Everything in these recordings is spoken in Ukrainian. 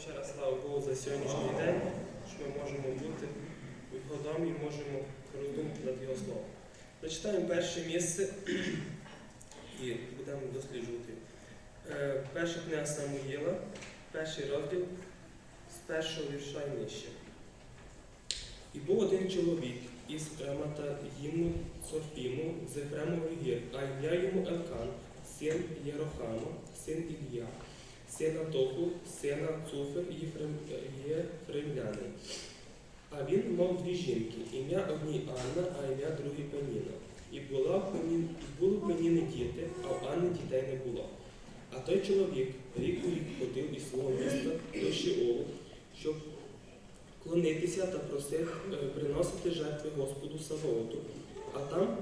ще раз слава Богу за сьогоднішній день, що ми можемо бути в його домі і можемо роздумати над його словом. Прочитаємо перше місце і будемо досліджувати. Е, Перша книга Самуїла, перший розділ з першого вірша і нижче. І був один чоловік із Ремата Їму Софіму з Ефремових гір, а ім'я йому Елкан, син Єрохама, син Ілля, сина Тоху, сина Цуфи Єфрем, Єфремляни. А він мав дві жінки, ім'я одній Анна, а ім'я другій Пеніна. І була і були в Пеніни діти, а в Анни дітей не було. А той чоловік рік у рік ходив із свого міста до Шіолу, щоб клонитися та просив е, приносити жертви Господу Савооту. А там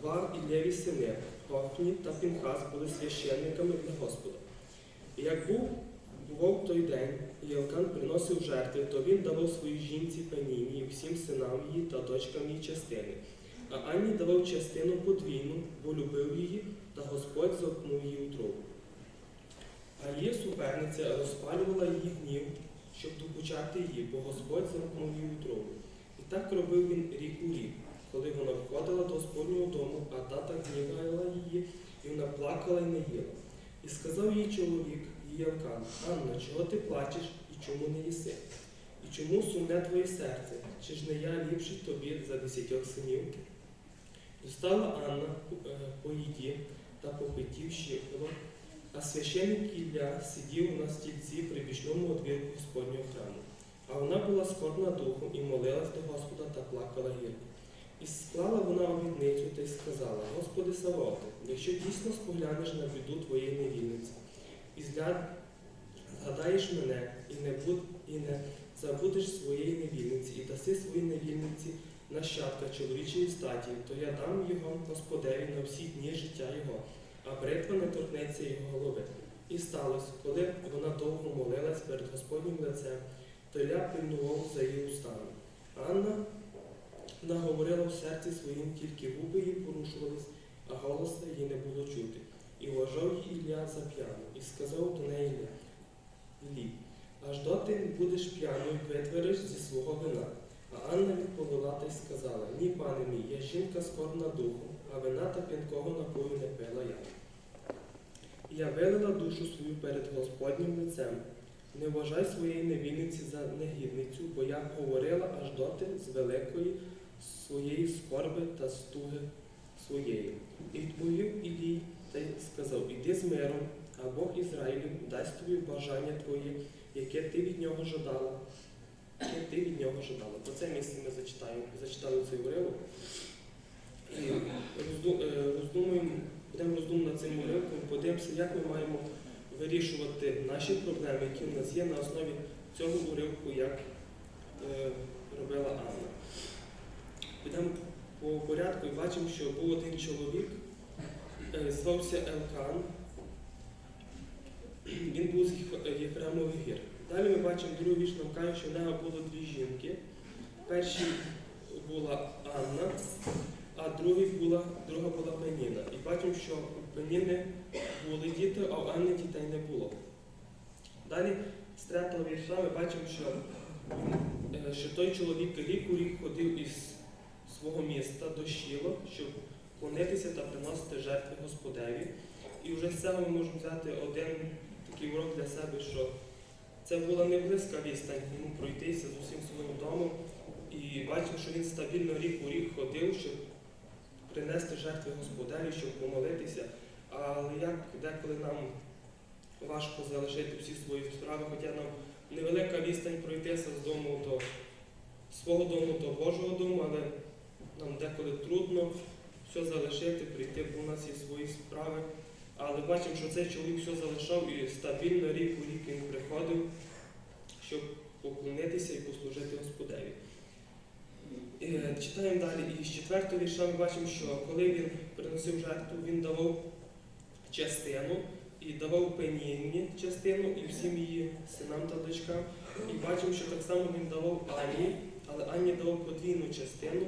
два Іллєві сини, Хофні та Пінхас, були священниками для Господа. Як був бував той день, і Елкан приносив жертви, то він давав своїй жінці Пеніні і всім синам її та дочкам її частини. А Анні давав частину подвійну, бо любив її, та Господь замкнув її утробу. А її суперниця розпалювала її гнів, щоб докучати її, бо Господь замкнув її утробу. І так робив він рік у рік, коли вона входила до Господнього дому, а тата гнівала її, і вона плакала і не їла. І сказав їй чоловік, Елкан, Анна, чого ти плачеш і чому не їси? І чому сумне твоє серце? Чи ж не я ліпший тобі за десятьох синів? Достала Анна е, по їді та по питті щипнула, а священник Ілля сидів на стільці при бічному одвірку Господнього храму. А вона була скорна духом і молилась до Господа та плакала гірко. І склала вона обітницю та й сказала, Господи Савоте, якщо дійсно споглянеш на біду твоєї невільниці, і згадаєш мене, і не, буд... і не забудеш своєї невільниці, і даси своїй невільниці нащадка чоловічої статі, то я дам його Господеві на всі дні життя його, а бритва не торкнеться його голови. І сталося, коли вона довго молилась перед Господнім лицем, то Ілля пильнував за її устами. Анна наговорила в серці своїм, тільки губи її порушувались, а голоса її не було чути. І вважав її Ілля за п'яну, і сказав до неї Іллі, аж доти будеш п'яною, витвериш зі свого вина. А Анна відповіла та й сказала, ні, пане мій, я жінка скорна духом, а вина та п'янкого напою не пила я. Я вилила душу свою перед Господнім лицем. Не вважай своєї невільниці за негідницю, бо я говорила аж доти з великої своєї скорби та стуги своєї. І відповів Ілій та й сказав, іди з миром, а Бог Ізраїлю дасть тобі бажання твоє, яке ти від нього жадала, яке ти від нього жадала. По це місце ми зачитаємо, зачитали цей уривок. І е, роздумуємо, будемо роздумувати цим уривком, подивимося, як ми маємо вирішувати наші проблеми, які в нас є на основі цього уривку, як е, робила Анна. Підемо по порядку і бачимо, що був один чоловік, е, звався Елкан. Він був з Єф- Єфремових гір. Далі ми бачимо другий вірш нам що в нього було дві жінки. Першій була Анна, а другій була, друга була Пеніна. І бачимо, що у Пеніни були діти, а у Анни дітей не було. Далі з третього вірша ми бачимо, що, е, що той чоловік рік у рік ходив із свого міста до Шіло, щоб клонитися та приносити жертви Господеві. І вже з цього ми можемо взяти один такий урок для себе, що це була не близька відстань йому пройтися з усім своїм домом. І бачимо, що він стабільно рік у рік ходив, щоб принести жертви Господеві, щоб помолитися. Але як деколи нам важко залишити всі свої справи, хоча нам невелика відстань пройтися з дому до свого дому до Божого дому, але нам деколи трудно все залишити, прийти, бо у нас є свої справи. Але бачимо, що цей чоловік все залишав і стабільно рік у рік він приходив, щоб поклонитися і послужити Господеві. Е, Читаємо далі. І з четвертого вірша ми бачимо, що коли він приносив жертву, він давав частину і давав Пеніні частину і всім її синам та дочкам. І бачимо, що так само він давав Ані, але Ані давав подвійну частину,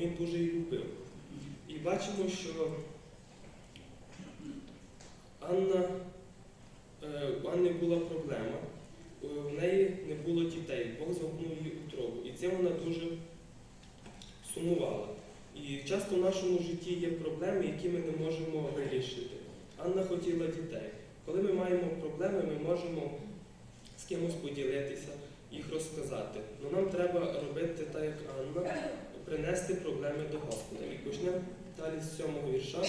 він дуже її любив. І бачимо, що Анна, е, у Анни була проблема. в неї не було дітей, Бог замкнув її утробу. І цим вона дуже сумувала. І часто в нашому житті є проблеми, які ми не можемо вирішити. Анна хотіла дітей. Коли ми маємо проблеми, ми можемо з кимось поділитися, їх розказати. Але нам треба робити так, як Анна, принести проблеми до Господа. І почнемо далі з сьомого вірша.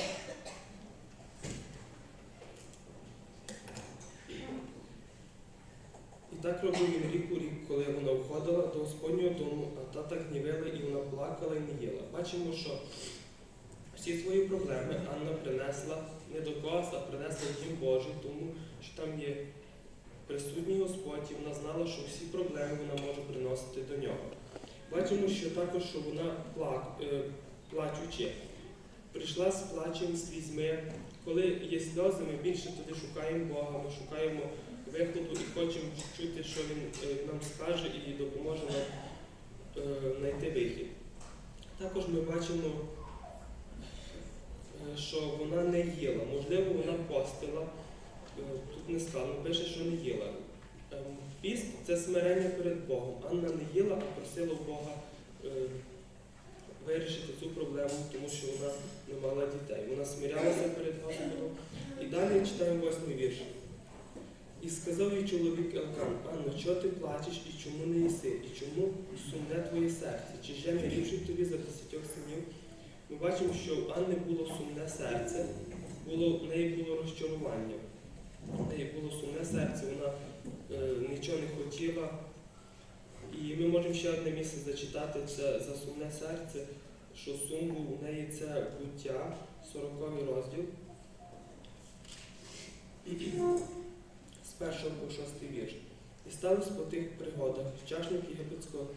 І так робив він рік у рік, коли вона входила до Господнього дому, а тата гнівила, і вона плакала і не їла. Бачимо, що всі свої проблеми Анна принесла не до когось, а принесла в Дім Божий, тому що там є присутній Господь, і вона знала, що всі проблеми вона може приносити до нього. Бачимо, що також що вона е, плачучи, прийшла з плачем, слізьми. Коли є сльози, ми більше туди шукаємо Бога, ми шукаємо виходу і хочемо чути, що Він е, нам скаже і допоможе нам е, знайти вихід. Також ми бачимо, що вона не їла. Можливо, вона постила. Е, Тут не сказано, пише, що не їла. Ем, Піст це смирення перед Богом. Анна не їла, а просила Бога е, вирішити цю проблему, тому що вона не мала дітей. Вона смирялася перед Господом. І далі читаємо восьмий вірш. І сказав їй чоловік Елкан, Анно, чого ти плачеш і чому не їси, і чому сумне твоє серце? Чи же не ліпше тобі за десятьох синів? Ми бачимо, що у Анни було сумне серце, було, в неї було розчарування. В неї було сумне серце, вона е, нічого не хотіла. І ми можемо ще одне місце зачитати це за сумне серце, що сум був у неї це буття, 40 розділ. З першого по шостий вірш. І сталося по тих пригодах чашник єгипетського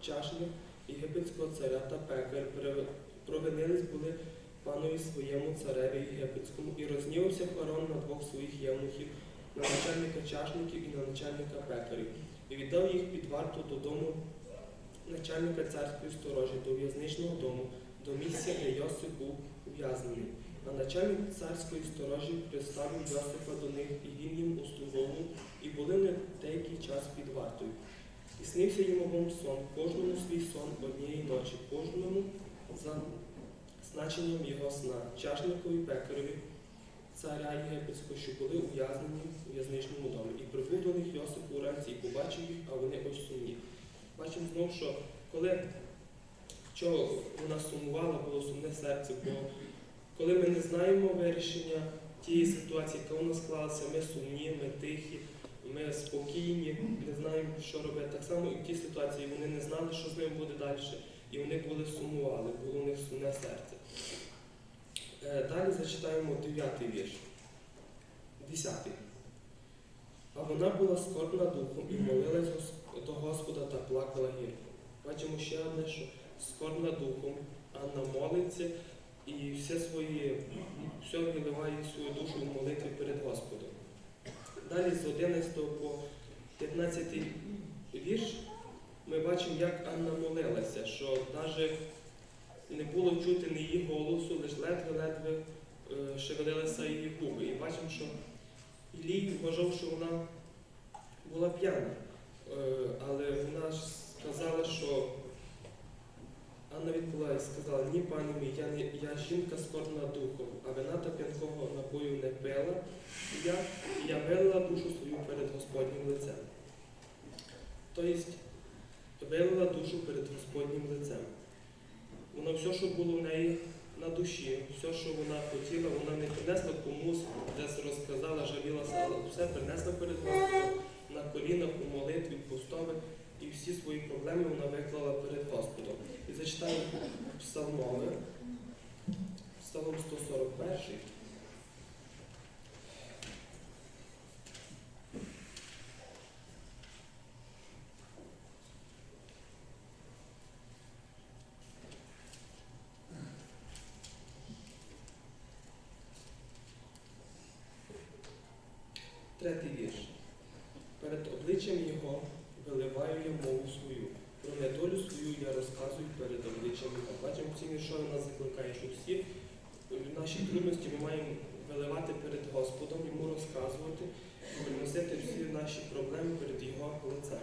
чашник єгипетського царя та пекар провинились були панові своєму цареві єгипетському, і рознівався фараон на двох своїх євнухів, на начальника чашників і на начальника пекарів, і віддав їх під варту додому начальника царської сторожі, до в'язничного дому, до місця, де Йосип був ув'язнений. А начальник царської сторожі приставив Йосифа до них, і він їм услуговував, і були вони деякий час під вартою. І снився йому сон, кожному свій сон однієї ночі, кожному за значенням його сна, чашникові пекареві, царя Єгипетського, що були ув'язнені у в'язничному домі. І прибув до них Йосип уранці і побачив їх, а вони ось сумні. Бачимо знов, що коли чого вона сумувала, було сумне серце, бо коли ми не знаємо вирішення тієї ситуації, яка у нас склалася, ми сумні, ми тихі, ми спокійні, не знаємо, що робити. Так само і в тій ситуації вони не знали, що з ними буде далі, і вони були сумували, було у них сумне серце. Е, Далі зачитаємо дев'ятий вірш. Десятий. А вона була скорбна духом і молилась до Господа та плакала гірко. Бачимо ще одне, що скорбна духом, Анна молиться і все свої, все виливає свою душу в молитві перед Господом. Далі з 11 по 15 вірш ми бачимо, як Анна що навіть не було чути ні її голосу, лише ледве-ледве е, шевелилися її губи. І бачимо, що Ілій вважав, що вона була п'яна, Е, але вона ж сказала, що Анна відповіла і сказала, ні, пані мій, я, не, я жінка скорна духом, а вина та п'янкого напою не пила, і я, і я вилила душу свою перед Господнім лицем. Тобто вилила душу перед Господнім лицем. Вона все, що було в неї на душі, все, що вона хотіла, вона не принесла комусь, десь розказала, жалілася, але все принесла перед Господом на колінах у молитві, постові, і всі свої проблеми вона виклала перед Господом. І зачитаю псалмови, Псалом 141. Третій вірш. Перед обличчям його виливаю я мову свою. Про недолю свою я розказую перед обличчям його. Бачимо, в цій віршові нас закликає, що всі наші трудності ми маємо виливати перед Господом, йому розказувати, приносити всі наші проблеми перед його лице.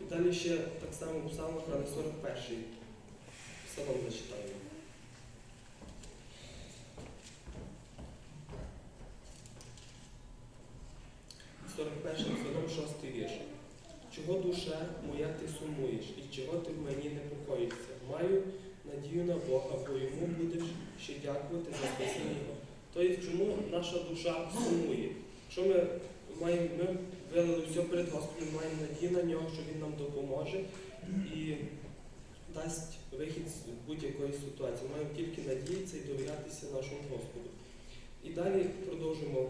І далі ще так само псалмах, але 41-й псалом зачитаємо. 41 псалом, 6 вірш. Чого душа моя ти сумуєш, і чого ти в мені непокоїшся? Маю надію на Бога, бо йому будеш ще дякувати за спасіння Тобто, чому наша душа сумує? Якщо ми маємо, ми вилили все перед Господом, маємо надію на нього, що Він нам допоможе і дасть вихід з будь-якої ситуації. Маємо тільки надіятися і довірятися нашому Господу. І далі продовжимо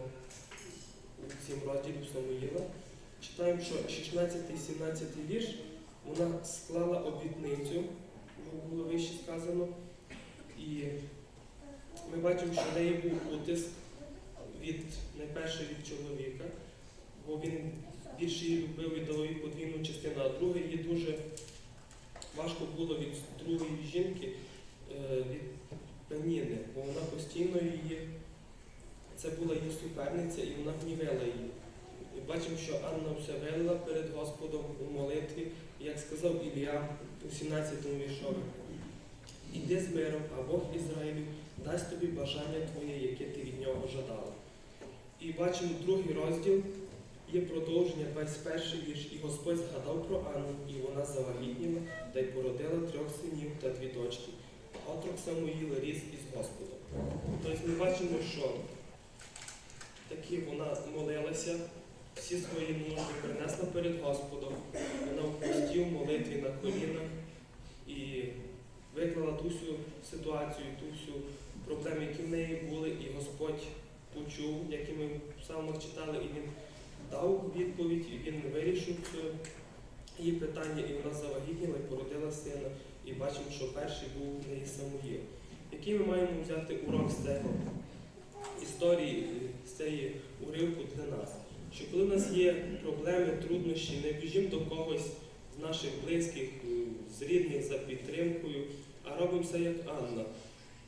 у цім розділі Самуїла. Читаємо, що 16-17 вірш. Вона склала обітницю, бо було вище сказано, і ми бачимо, що в неї був утиск від найперше від чоловіка, бо він більше її любив і дав їй подвійну частину, а друге їй дуже важко було від другої жінки, е, від Пеніни, бо вона постійно її, це була її суперниця, і вона гнівила її. І бачимо, що Анна все вела перед Господом у молитві, як сказав Ілля у 17 віршові. Іди з миром, а Бог Ізраїлю дасть тобі бажання твоє, яке ти від нього жадала. І бачимо другий розділ, є продовження, 21 вірш. І Господь згадав про Анну, і вона завагітніла та й породила трьох синів та дві дочки. Отрок Самуїла ріс із Господом. Тобто ми бачимо, що таки вона молилася, всі свої нужди принесла перед Господом, вона в пості, в молитві на колінах і виклала ту всю ситуацію, ту всю проблему, які в неї були, і Господь почув, які ми псалмах читали, і він дав відповідь, і він вирішив це її питання, і вона завагітніла і породила сина. І бачимо, що перший був в неї Самуїл. Який ми маємо взяти урок з цього історії, з цієї уривку для нас? Що коли в нас є проблеми, труднощі, не біжимо до когось з наших близьких, з рідних за підтримкою, а робимо все як Анна.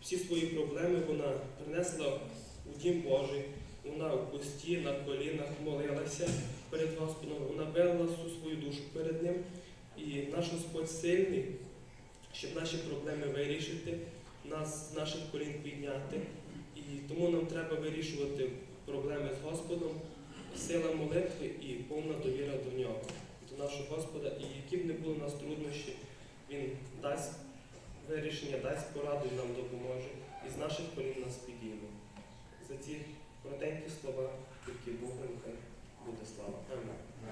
Всі свої проблеми вона принесла у Дім Божий, вона в пості, на колінах молилася перед Господом, вона вела всю свою душу перед Ним. І наш Господь сильний, щоб наші проблеми вирішити, нас з наших колін підняти. І тому нам треба вирішувати проблеми з Господом, сила молитви і повна довіра до нього, до нашого Господа. І які б не були у нас труднощі, Він дасть вирішення, дасть пораду і нам допоможе. І з наших колін нас підійме. За ці коротенькі слова, тільки Богу нехай буде слава. Амінь.